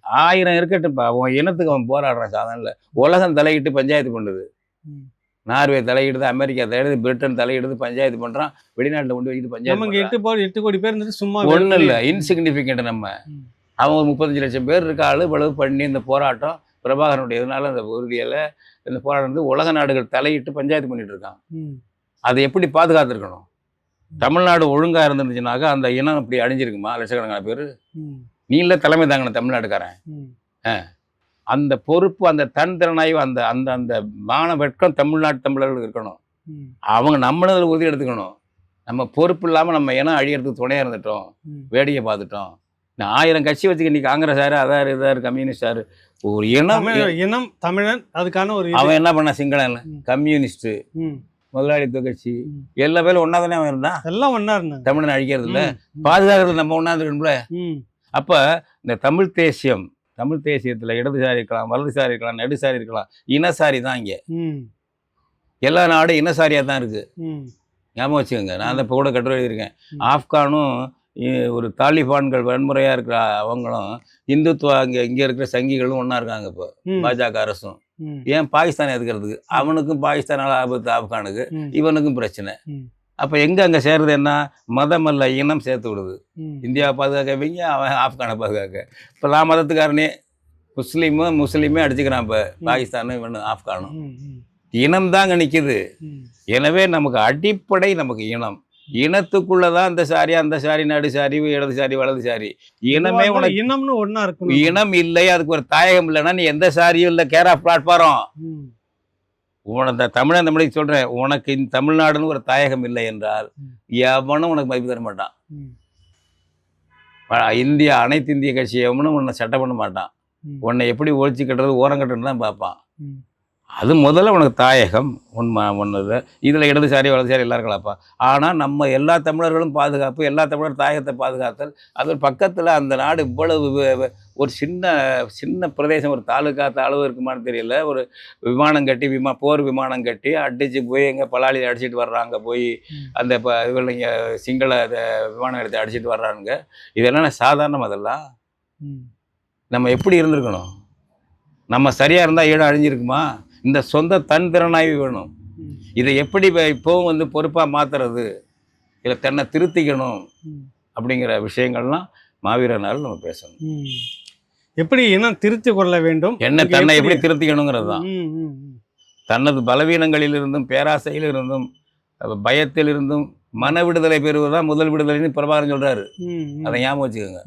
ஆயிரம் இருக்கட்டும்ப்பா. அவன் இனத்துக்கு அவன் போராடுறான் சாதாரண உலகம் தலையிட்டு பஞ்சாயத்து பண்ணுது. நார்வே தலையிடுது அமெரிக்கா தலையிடுது பிரிட்டன் தலையிடுது பஞ்சாயத்து பண்றான். வெளிநாட்டுல கொண்டு இங்க பஞ்சாயத்து எட்டு கோடி எட்டு கோடி பேர் இருந்துட்டு சும்மா ஒன்றும் இல்லை. இன்சிக்னிஃபிகண்ட் நம்ம. ஒரு முப்பத்தஞ்சு லட்சம் பேர் இருக்க இவ்வளவு பண்ணி இந்த போராட்டம் பிரபாகரனுடைய இதனால அந்த உறுதியில இந்த போராட்டம் வந்து உலக நாடுகள் தலையிட்டு பஞ்சாயத்து பண்ணிட்டு இருக்கான். அதை எப்படி பாதுகாத்துருக்கணும்? தமிழ்நாடு ஒழுங்கா இருந்துச்சுனாக்கா அந்த இனம் அப்படி அழிஞ்சிருக்குமா? லட்சக்கணக்கான பேர். நீ இல்லை தலைமை தாங்கணும் தமிழ்நாட்டுக்காரன் ம். அந்த பொறுப்பு அந்த தன் திறனாய்வு அந்த அந்த அந்த மான வெட்கம் தமிழ்நாட்டு தமிழர்களுக்கு இருக்கணும். அவங்க நம்மளும் அதில் உறுதி எடுத்துக்கணும் நம்ம பொறுப்பு இல்லாமல் நம்ம இனம் அழியறதுக்கு துணையாக இருந்துட்டோம். வேடிக்கை பார்த்துட்டோம் நான் ஆயிரம் கட்சி வச்சுக்க நீ காங்கிரஸ் ஆறு அதாரு இதாரு கம்யூனிஸ்ட் ஒரு இனம் இனம் தமிழன் அதுக்கான ஒரு. அவன் என்ன பண்ண சிங்களன். கம்யூனிஸ்ட். முதலாளித்துவ கட்சி. எல்லா பேரும் ஒன்றா தானே அவன் இருந்தான் எல்லாம் ஒண்ணா இருந்தாங்க தமிழனை அழிக்கிறது இல்ல. பாதுகாக்கிறது நம்ம ஒன்றா இருக்கணும்ல. அப்ப இந்த தமிழ் தேசியம் தமிழ் தேசியத்துல இடதுசாரி இருக்கலாம் வலதுசாரி இருக்கலாம் நடுசாரி இருக்கலாம் இனசாரி தான் இங்க. எல்லா நாடும் இனசாரியா தான் இருக்கு ம். ஞாபகம் வச்சுக்கோங்க நான் அந்த இப்போ கூட கட்டுரை எழுதியிருக்கேன். ஆப்கானும் ஒரு தாலிபான்கள் வன்முறையா இருக்கிற அவங்களும் இந்துத்துவா இங்க இங்க இருக்கிற சங்கிகளும் ஒண்ணா இருக்காங்க இப்போ. பாஜக அரசும். ஏன் பாகிஸ்தான் எதுக்கிறதுக்கு அவனுக்கும் பாகிஸ்தானால ஆபத்து ஆப்கானுக்கு. இவனுக்கும் பிரச்சனை. அப்ப எங்க அங்க சேர்றது என்ன? மதம் அல்ல இனம் சேர்த்து விடுது. ம். இந்தியாவை பாதுகாக்கவங்க அவன் ஆப்கானை பாதுகாக்க. இப்போ நான் மதத்துக்காரனே முஸ்லீமும் முஸ்லீமே அடிச்சுக்கிறான் இப்போ பாகிஸ்தானும் இவனு ஆப்கானும். இனம் தாங்க நிற்கிது. எனவே நமக்கு அடிப்படை நமக்கு இனம். இனத்துக்குள்ளதான் இந்த சாரி அந்த சாரி நடு சாரி இடது சாரி வலது சாரி. இனமே உனக்கு இனம்னு ஒண்ணா இருக்கணும். இனம் இல்லை அதுக்கு ஒரு தாயகம் இல்லைன்னா நீ எந்த சாரியும் இல்லை கேர் ஆஃப் பிளாட்ஃபாரம். உனக்கு தமிழன் தமிழுக்கு சொல்றேன் உனக்கு இந்த தமிழ்நாடுன்னு ஒரு தாயகம் இல்லை என்றால். எவனும் உனக்கு மதிப்பு தர மாட்டான் இந்தியா அனைத்து இந்திய கட்சி எவனும் உன்னை சட்டை பண்ண மாட்டான். உன்னை எப்படி ஒழிச்சு கட்டுறது ஓரம் கட்டுறது தான் பார்ப்பான். அது முதல்ல உனக்கு தாயகம் உண்மை ஒன்று இதில் இடதுசாரி வலதுசாரி எல்லாம் இருக்கலாம்ப்பா. ஆனால் நம்ம எல்லா தமிழர்களும் பாதுகாப்பு எல்லா தமிழர் தாயகத்தை பாதுகாத்தல் அது பக்கத்தில் அந்த நாடு இவ்வளவு ஒரு சின்ன சின்ன பிரதேசம் ஒரு தாலுக்கா அளவு இருக்குமான்னு தெரியல. ஒரு விமானம் கட்டி விமா போர் விமானம் கட்டி அடிச்சு போய் எங்கே பலாளி அடிச்சிட்டு வர்றாங்க. போய். அந்த இப்போ இவங்க சிங்கள விமானம் எடுத்து அடிச்சிட்டு வர்றானுங்க. இதெல்லாம் சாதாரணம் அதெல்லாம். நம்ம எப்படி இருந்திருக்கணும்? நம்ம சரியாக இருந்தால் ஈழம் அழிஞ்சிருக்குமா? இந்த சொந்த தன் திறனாய்வு வேணும். இதை எப்படி இப்ப- இப்போவும் வந்து பொறுப்பாக மாற்றுறது இல்லை தன்னை திருத்திக்கணும். அப்படிங்கிற விஷயங்கள்லாம் மாவீரனால் நம்ம பேசணும். எப்படி இனம் திருத்திக் கொள்ள வேண்டும் என்ன தன்னை எப்படி திருத்திக்கணுங்கிறது தான். தனது பலவீனங்களிலிருந்தும் பேராசையிலிருந்தும் பயத்திலிருந்தும் மன விடுதலை பெறுவதுதான் முதல் விடுதலைன்னு பிரபாகரன் சொல்றாரு. அதை ஞாபகம் வச்சுக்கோங்க.